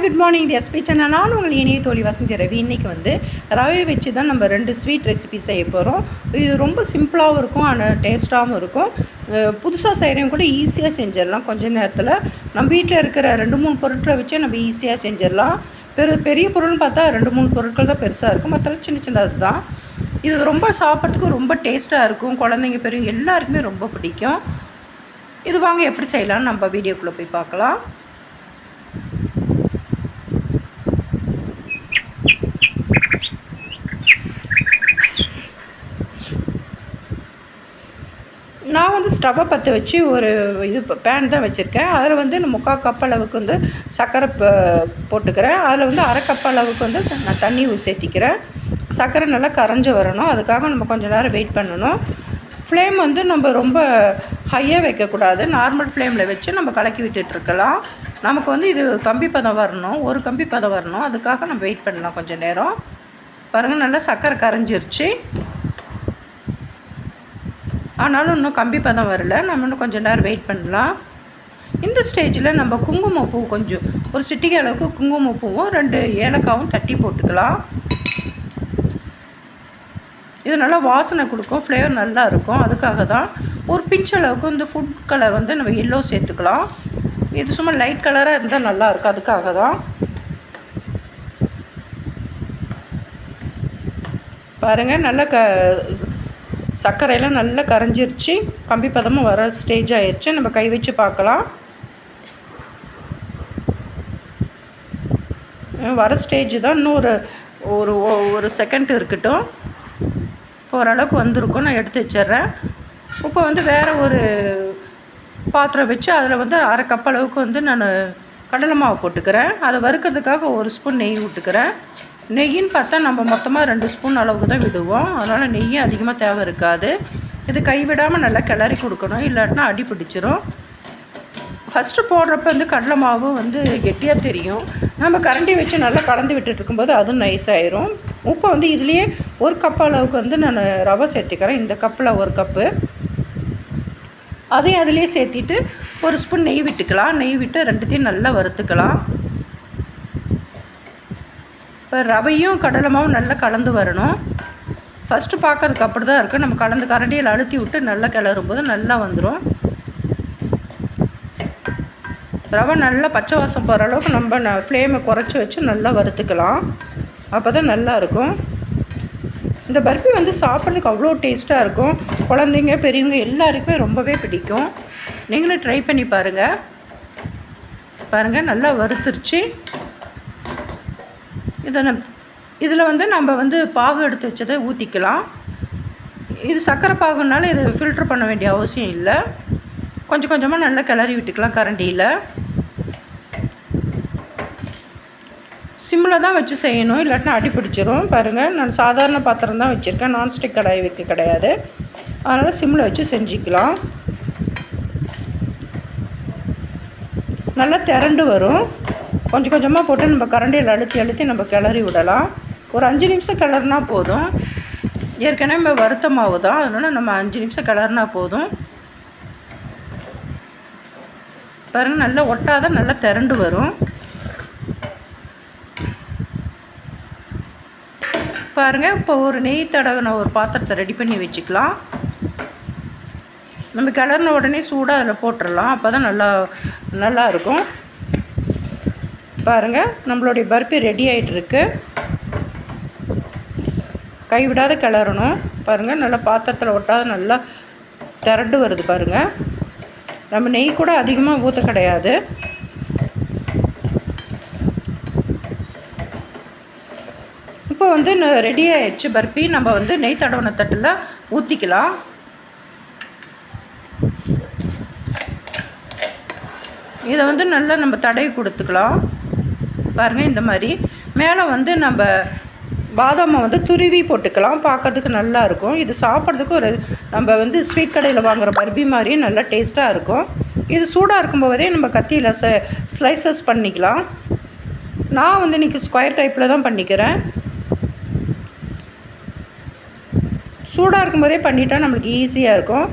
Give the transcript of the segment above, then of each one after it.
Hi good morning இது SP channel நான் உங்கள் இனிய தோழி வசந்தி ரவி. இன்றைக்கி வந்து ரவை வச்சு தான் நம்ம ரெண்டு ஸ்வீட் ரெசிபி செய்ய போகிறோம் இது ரொம்ப சிம்பிளாகவும் இருக்கும் ஆனால் டேஸ்ட்டாகவும் இருக்கும். புதுசாக செய்கிறவங்க கூட ஈஸியாக செஞ்சிடலாம். கொஞ்ச நேரத்தில் நம்ம வீட்டில் இருக்கிற ரெண்டு மூணு பொருட்களை வச்சு நம்ம ஈஸியாக செஞ்சிடலாம். பெரு பெரிய பொருள்னு பார்த்தா ரெண்டு மூணு பொருட்கள் தான் பெருசாக இருக்கும். மற்ற சின்ன சின்னது தான். இது ரொம்ப சாப்பிட்றதுக்கு ரொம்ப டேஸ்ட்டாக இருக்கும். குழந்தைங்க பெரிய எல்லாருக்குமே ரொம்ப பிடிக்கும். இது வாங்க எப்படி செய்யலாம்னு நம்ம வீடியோக்குள்ளே போய் பார்க்கலாம் நான் வந்து ஸ்டவ்வை பற்ற வச்சு ஒரு இது பேன் தான் வச்சுருக்கேன். அதில் வந்து முக்கால் கப் அளவுக்கு வந்து சர்க்கரை போட்டுக்கிறேன். அதில் வந்து அரை கப் அளவுக்கு வந்து நான் தண்ணி சேர்த்திக்கிறேன் சர்க்கரை நல்லா கரைஞ்சி வரணும். அதுக்காக நம்ம கொஞ்சம் நேரம் வெயிட் பண்ணணும். ஃப்ளேம் வந்து நம்ம ரொம்ப ஹையாக வைக்கக்கூடாது. நார்மல் ஃப்ளேமில் வச்சு நம்ம கலக்கி விட்டுட்ருக்கலாம். நமக்கு வந்து இது கம்பி பதம் வரணும். ஒரு கம்பி பதம் வரணும். அதுக்காக நம்ம வெயிட் பண்ணலாம் கொஞ்சம் நேரம். பாருங்கள் நல்லா சர்க்கரை கரைஞ்சிருச்சு. ஆனாலும் இன்னும் கம்பி பதம் வரல. நம்ம இன்னும் கொஞ்சம் நேரம் வெயிட் பண்ணலாம். இந்த ஸ்டேஜில் நம்ம குங்குமப்பூ கொஞ்சம் ஒரு சிட்டிகை அளவுக்கு குங்குமப்பூவும் ரெண்டு ஏலக்காவும் தட்டி போட்டுக்கலாம். இது நல்லா வாசனை கொடுக்கும் ஃப்ளேவர் நல்லா இருக்கும். அதுக்காக தான் ஒரு பிஞ்ச் அளவுக்கு இந்த ஃபுட் கலர் வந்து நம்ம எல்லோ சேர்த்துக்கலாம். இது சும்மா லைட் கலராக இருந்தால் நல்லா இருக்கும் அதுக்காக தான். பாருங்கள் நல்லா க சர்க்கரையெல்லாம் நல்லா கரைஞ்சிருச்சு. கம்பி பதமும் வர ஸ்டேஜ் ஆயிடுச்சு நம்ம கை வச்சு பார்க்கலாம். வர ஸ்டேஜ் தான். இன்னும் ஒரு ஒரு ஒ- ஒரு செகண்ட் இருக்கட்டும். இப்போ ஓரளவுக்கு வந்திருக்கும். நான் எடுத்து வச்சிடுறேன். இப்போ வந்து வேறு ஒரு பாத்திரம் வச்சு அதில் வந்து அரை கப் அளவுக்கு வந்து நான் கடலை மாவு போட்டுக்கிறேன். அதை வறுக்கிறதுக்காக ஒரு ஸ்பூன் நெய் விட்டுக்கிறேன் நெய்யின்னு பார்த்தா நம்ம மொத்தமாக ரெண்டு ஸ்பூன் அளவுக்கு தான் விடுவோம். அதனால் நெய்யும் அதிகமாக தேவை இருக்காது. இது கைவிடாமல் நல்லா கிளறி கொடுக்கணும். இல்லாட்டினா அடி பிடிச்சிரும். ஃபஸ்ட்டு போடுறப்ப வந்து கடலை மாவு வந்து கெட்டியாக தெரியும். நம்ம கரண்டி வச்சு நல்லா கலந்து விட்டுட்டு இருக்கும்போது அதுவும் நைஸ் ஆயிரும். உப்பை வந்து இதுலேயே ஒரு கப் அளவுக்கு வந்து நான் ரவை சேர்த்துக்கிறேன். இந்த கப்பில் ஒரு கப்பு அதையும் அதுலேயே சேர்த்திட்டு ஒரு ஸ்பூன் நெய் விட்டுக்கலாம். நெய் விட்டு ரெண்டுத்தையும் நல்லா வறுத்துக்கலாம். இப்போ ரவையும் கடலமாவும் நல்லா கலந்து வரணும். ஃபஸ்ட்டு பார்க்கறதுக்கு அப்படி தான் இருக்குது நம்ம கலந்து கரண்டியில் அழுத்தி விட்டு நல்லா கிளறும் போது நல்லா வந்துடும் ரவை நல்லா பச்சை வாசம் போகிற அளவுக்கு நம்ம ந ஃப்ளேமை குறைச்சி வச்சு நல்லா வறுத்துக்கலாம். அப்போ தான் நல்லாயிருக்கும் இந்த பர்ஃபி வந்து சாப்பிட்றதுக்கு அவ்வளோ டேஸ்ட்டாக இருக்கும். குழந்தைங்க பெரியவங்க எல்லாருக்குமே ரொம்பவே பிடிக்கும். நீங்களும் ட்ரை பண்ணி பாருங்கள் பாருங்கள் நல்லா வறுத்துருச்சு. இதை நம் இதில் வந்து நம்ம வந்து பாகு எடுத்து வச்சதை ஊற்றிக்கலாம் இது சர்க்கரை பாகுனால இதை ஃபில்ட்ரு பண்ண வேண்டிய அவசியம் இல்லை. கொஞ்சம் கொஞ்சமாக நல்லா கிளறி விட்டுக்கலாம் கரண்டியில். சிம்மில் தான் வச்சு செய்யணும் இல்லாட்டினா அடி பிடிச்சிரும். பாருங்கள் நான் சாதாரண பாத்திரம் தான் வச்சுருக்கேன். நான்ஸ்டிக் கடாய் வைக்க கிடையாது. அதனால் சிம்மில் வச்சு செஞ்சுக்கலாம். நல்லா திரண்டு வரும். கொஞ்சம் கொஞ்சமாக போட்டு நம்ம கரண்டியில் அழுத்தி அழுத்தி நம்ம கிளறி விடலாம். ஒரு அஞ்சு நிமிஷம் கிளறுனா போதும். ஏற்கனவே நம்ம வறுத்த மாவு தான். அதனால் நம்ம அஞ்சு நிமிஷம் கிளறுனா போதும். பாருங்கள் நல்லா ஒட்டாத நல்லா திரண்டு வரும். பாருங்கள் இப்போ ஒரு நெய் தடவின ஒரு பாத்திரத்தை ரெடி பண்ணி வச்சுக்கலாம். நம்ம கிளறின உடனே சூடாக அதில் போட்டுடலாம் அப்போ தான் நல்லா நல்லாயிருக்கும் பாருங்கள் நம்மளுடைய பர்பி ரெடி ஆகிட்டுருக்கு கைவிடாத கிளறணும். பாருங்கள் நல்லா பாத்திரத்தில் ஒட்டாத நல்லா திரண்டு வருது பாருங்கள் நம்ம நெய் கூட அதிகமாக ஊற்ற கிடையாது. இப்போ வந்து ரெடி ஆயிடுச்சு பர்பி. நம்ம வந்து நெய் தடவன தட்டில் ஊற்றிக்கலாம் இதை வந்து நல்லா நம்ம தடவி கொடுத்துக்கலாம். பாருங்கள் இந்த மாதிரி. மேலே வந்து நம்ம பாதாமை வந்து துருவி போட்டுக்கலாம். பார்க்கறதுக்கு நல்லா இருக்கும். இது சாப்பிட்றதுக்கு ஒரு நம்ம வந்து ஸ்வீட் கடையில் வாங்குகிற பர்பி மாதிரி நல்லா டேஸ்ட்டாக இருக்கும். இது சூடாக இருக்கும்போதே நம்ம கத்தியில் ச ஸ்லைசஸ் பண்ணிக்கலாம். நான் வந்து இன்றைக்கி ஸ்கொயர் டைப்பில் தான் பண்ணிக்கிறேன். சூடாக இருக்கும்போதே பண்ணிட்டா நம்மளுக்கு ஈஸியாக இருக்கும்.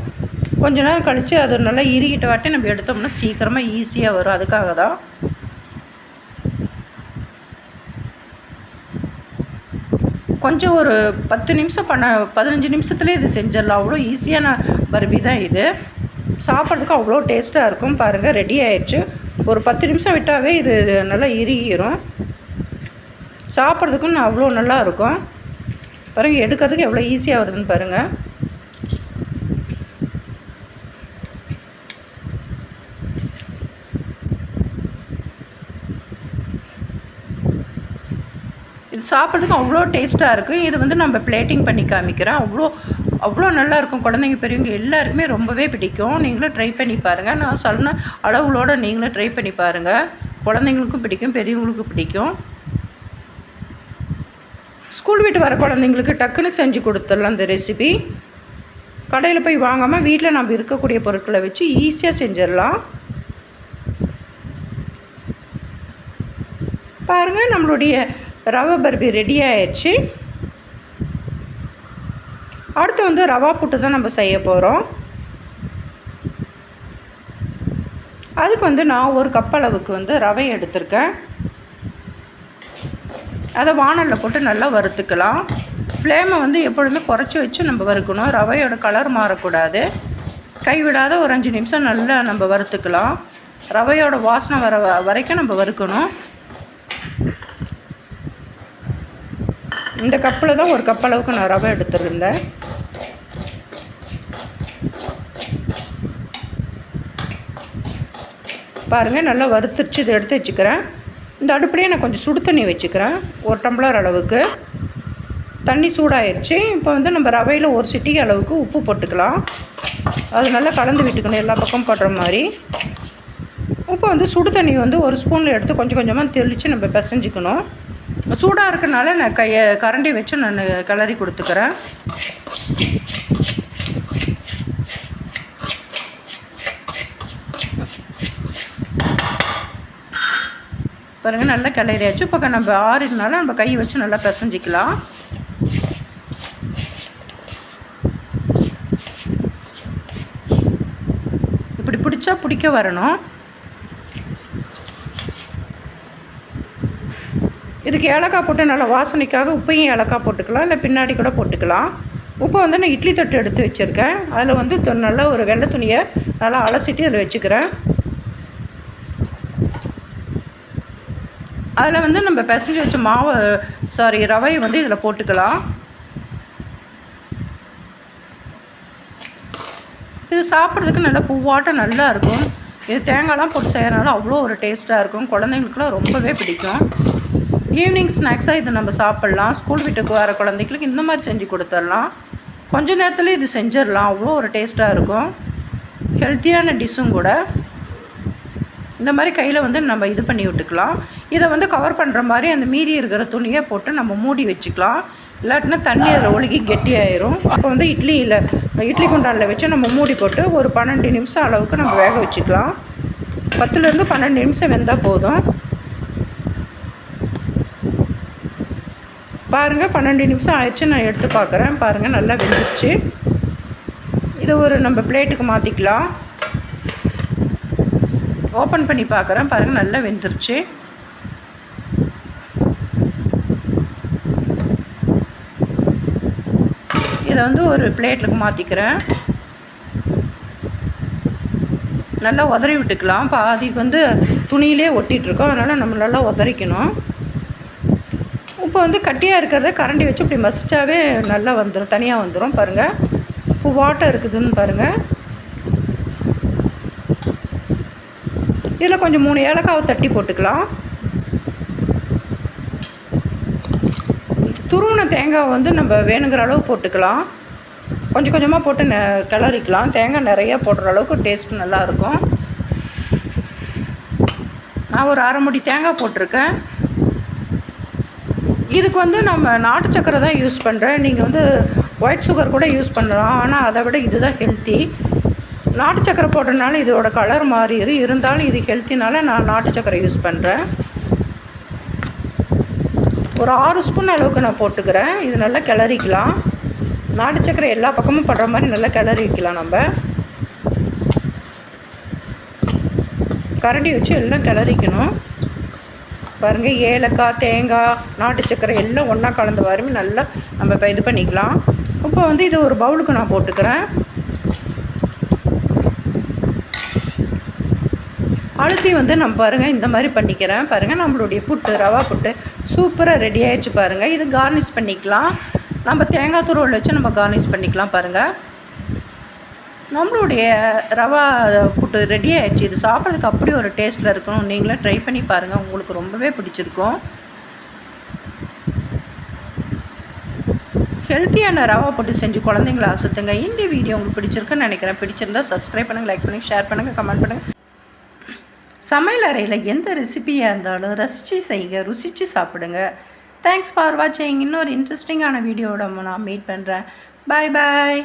கொஞ்ச நேரம் கழித்து அது நல்லா இறுகிட்ட வாட்டி நம்ம எடுத்தோம்னா சீக்கிரமாக ஈஸியாக வரும். அதுக்காக தான். கொஞ்சம் ஒரு பத்து நிமிஷம் பண்ண பதினஞ்சு நிமிஷத்துலேயே இது செஞ்சிடலாம். அவ்வளோ ஈஸியான பர்பி தான் இது. சாப்பிட்றதுக்கு அவ்வளோ டேஸ்ட்டாக இருக்கும். பாருங்கள் ரெடி ஆயிடுச்சு. ஒரு பத்து நிமிஷம் விட்டாவே இது நல்லா இறுகிரும். சாப்பிட்றதுக்கும் அவ்வளோ நல்லா இருக்கும். பாருங்கள் எடுக்கிறதுக்கு எவ்வளோ ஈஸியாக வருதுன்னு பாருங்கள் இது சாப்பிட்றதுக்கு அவ்வளோ டேஸ்ட்டாக இருக்கும் இது வந்து நம்ம பிளேட்டிங் பண்ணி காமிக்கிறேன். அவ்வளோ அவ்வளோ நல்லாயிருக்கும். குழந்தைங்க பெரியவங்க எல்லாருக்குமே ரொம்பவே பிடிக்கும். நீங்களும் ட்ரை பண்ணி பாருங்கள் நான் சொன்ன அளவுகளோடு நீங்களும் ட்ரை பண்ணி பாருங்கள் குழந்தைங்களுக்கும் பிடிக்கும் பெரியவங்களுக்கும் பிடிக்கும். ஸ்கூல் விட்டு வர குழந்தைங்களுக்கு டக்குன்னு செஞ்சு கொடுத்துடலாம் இந்த ரெசிபி கடையில் போய் வாங்காமல் வீட்டில் நம்ம இருக்கக்கூடிய பொருட்களை வச்சு ஈஸியாக செஞ்சிடலாம். பாருங்கள் நம்மளுடைய ரவை பர்பி ரெடி ஆயிடுச்சு. அடுத்து வந்து ரவா புட்டு தான் நம்ம செய்ய போகிறோம் அதுக்கு வந்து நான் ஒரு கப் அளவுக்கு வந்து ரவை எடுத்திருக்கேன். அதை வானலில் போட்டு நல்லா வறுத்துக்கலாம். ஃப்ளேமை வந்து எப்பொழுதுமே குறைச்சி வச்சு நம்ம வறுக்கணும். ரவையோட கலர் மாறக்கூடாது. கைவிடாத ஒரு அஞ்சு நிமிஷம் நல்லா நம்ம வறுத்துக்கலாம். ரவையோட வாசனை வர வரைக்கும் நம்ம வறுக்கணும். இந்த கப்பில் தான் ஒரு கப் அளவுக்கு நான் ரவை எடுத்துருந்தேன். பாருங்கள் நல்லா வறுத்துச்சு இதை எடுத்து வச்சுக்கிறேன். இந்த அடுப்புலேயே நான் கொஞ்சம் சுடு தண்ணி வச்சுக்கிறேன் ஒரு டம்ளர் அளவுக்கு. தண்ணி சூடாயிடுச்சு இப்போ வந்து நம்ம ரவையில் ஒரு சிட்டிக்கு அளவுக்கு உப்பு போட்டுக்கலாம். அது நல்லா கலந்து விட்டுக்கணும் எல்லா பக்கம் போடுற மாதிரி. உப்பு வந்து சுடு தண்ணி வந்து ஒரு ஸ்பூனில் எடுத்து கொஞ்சம் கொஞ்சமாக தெளித்து நம்ம பிசைஞ்சிக்கணும். சூடாக இருக்கனால நான் கையை கரண்டி வச்சு நான் கிளறி கொடுத்துக்கிறேன். பாருங்கள் நல்லா கிளறியாச்சு. இப்போ நம்ம ஆறுனால நம்ம கை வச்சு நல்லா பிசைஞ்சிக்கலாம். இப்படி பிடிச்சா பிடிக்க வரணும். இதுக்கு ஏலக்காய் போட்டு நல்லா வாசனைக்காக உப்பையும் ஏலக்காய் போட்டுக்கலாம் இல்லை பின்னாடி கூட போட்டுக்கலாம். உப்பை வந்து நான் இட்லி தட்டு எடுத்து வச்சுருக்கேன். அதில் வந்து நல்லா ஒரு வெள்ளை துணியை நல்லா அலசிட்டு அதில் வச்சுக்கிறேன். அதில் வந்து நம்ம பிசைஞ்சு வச்ச மாவு சாரி ரவையை வந்து இதில் போட்டுக்கலாம். இது சாப்பிட்றதுக்கு நல்லா பூவாட்டம் நல்லா இருக்கும். இது தேங்காய்லாம் போட்டு செய்கிறனால அவ்வளோ ஒரு டேஸ்ட்டாக இருக்கும். குழந்தைங்களுக்குலாம் ரொம்பவே பிடிக்கும். ஈவினிங் ஸ்நாக்ஸாக இது நம்ம சாப்பிட்லாம். ஸ்கூல் வீட்டுக்கு வர குழந்தைங்களுக்கு இந்த மாதிரி செஞ்சு கொடுத்துடலாம். கொஞ்ச நேரத்தில் இது செஞ்சிடலாம். அவ்வளோ ஒரு டேஸ்ட்டாக இருக்கும். ஹெல்த்தியான டிஷ்ஷும் கூட. இந்த மாதிரி கையில் வந்து நம்ம இது பண்ணி விட்டுக்கலாம். இதை வந்து கவர் பண்ணுற மாதிரி அந்த மீதி இருக்கிற துணியை போட்டு நம்ம மூடி வச்சுக்கலாம். இல்லாட்டினா தண்ணி அதில் ஒழுகி கெட்டியாயிரும். அப்போ வந்து இட்லியில் இட்லி குண்டானில் வச்சு நம்ம மூடி போட்டு ஒரு பன்னெண்டு நிமிஷம் அளவுக்கு நம்ம வேக வச்சுக்கலாம். பத்துலேருந்து பன்னெண்டு நிமிஷம் வெந்தால் போதும். பாருங்கள் பன்னெண்டு நிமிஷம் ஆயிடுச்சு நான் எடுத்து பார்க்குறேன். பாருங்கள் நல்லா வெந்துருச்சு. இதை ஒரு நம்ம பிளேட்டுக்கு மாற்றிக்கலாம் ஓப்பன் பண்ணி பார்க்குறேன். பாருங்கள் நல்லா வெந்துருச்சு. இதை வந்து ஒரு பிளேட்டுக்கு மாற்றிக்கிறேன் நல்லா உதறி விட்டுக்கலாம். பாதிக்கு வந்து துணியிலே ஒட்டிகிட்ருக்கோம் அதனால் நம்ம நல்லா உதறிக்கணும். இப்போ வந்து கட்டியாக இருக்கிறத கரண்டி வச்சு இப்படி மசிச்சாவே நல்லா வந்துடும் தனியாக வந்துடும் பாருங்கள் இப்போ வாட்டர் இருக்குதுன்னு பாருங்கள் இதில் கொஞ்சம் மூணு ஏலக்காவை தட்டி போட்டுக்கலாம். துருவின தேங்காய் வந்து நம்ம வேணுங்கிற அளவு போட்டுக்கலாம். கொஞ்சம் கொஞ்சமாக போட்டு நெ கிளறிக்கலாம். தேங்காய் நிறையா போடுற அளவுக்கு டேஸ்ட் நல்லாயிருக்கும். நான் ஒரு அரை முடி தேங்காய் போட்டிருக்கேன். இதுக்கு வந்து நம்ம நாட்டு சக்கரை தான் யூஸ் பண்ணுறேன் நீங்கள் வந்து ஒயிட் சுகர் கூட யூஸ் பண்ணலாம். ஆனால் அதை விட இதுதான் ஹெல்த்தி நாட்டு சக்கரை போடுறதுனால இதோட கலர் மாறிடு இருந்தாலும் இது ஹெல்த்தினால நான் நாட்டு சக்கரை யூஸ் பண்ணுறேன் ஒரு ஆறு ஸ்பூன் அளவுக்கு நான் போட்டுக்கிறேன். இது நல்லா கிளறிக்கலாம். நாட்டு சக்கரை எல்லா பக்கமும் படுற மாதிரி நல்லா கிளறி வைக்கலாம் நம்ம. கரண்டி வச்சு எல்லாம் கிளறிக்கணும். பாருங்கள் ஏலக்காய் தேங்காய் நாட்டு சக்கரை எல்லாம் ஒன்றா கலந்த வாருமே நல்லா நம்ம இப்போ இது பண்ணிக்கலாம். இப்போ வந்து இது ஒரு பவுலுக்கு நான் போட்டுக்கிறேன். அழுத்தி வந்து நம்ம பாருங்கள் இந்த மாதிரி பண்ணிக்கிறேன். பாருங்கள் நம்மளுடைய புட்டு ரவா புட்டு சூப்பராக ரெடி ஆயிடுச்சு பாருங்கள் இது கார்னிஷ் பண்ணிக்கலாம். நம்ம தேங்காய் துருவல் வச்சு நம்ம கார்னிஷ் பண்ணிக்கலாம் பாருங்கள் நம்மளுடைய ரவா புட்டு ரெடி ஆயிடுச்சு. இது சாப்பிட்றதுக்கு அப்படி ஒரு டேஸ்ட்டில் இருக்கணும். நீங்களே ட்ரை பண்ணி பாருங்கள் உங்களுக்கு ரொம்பவே பிடிச்சிருக்கும். ஹெல்த்தியான ரவா போட்டு செஞ்சு குழந்தைங்கள அசத்துங்க. இந்த வீடியோ உங்களுக்கு பிடிச்சிருக்குன்னு நினைக்கிறேன். பிடிச்சிருந்தா சப்ஸ்கிரைப் பண்ணுங்கள் லைக் பண்ணுங்கள் ஷேர் பண்ணுங்கள் கமெண்ட் பண்ணுங்கள் சமையல் அறையில் எந்த ரெசிபியாக இருந்தாலும் ரசித்து செய்யுங்க ருசித்து சாப்பிடுங்க. தேங்க்ஸ் ஃபார் வாட்சிங் இன்னொரு இன்ட்ரெஸ்டிங்கான வீடியோட நான் மீட் பண்ணுறேன் பாய் பாய்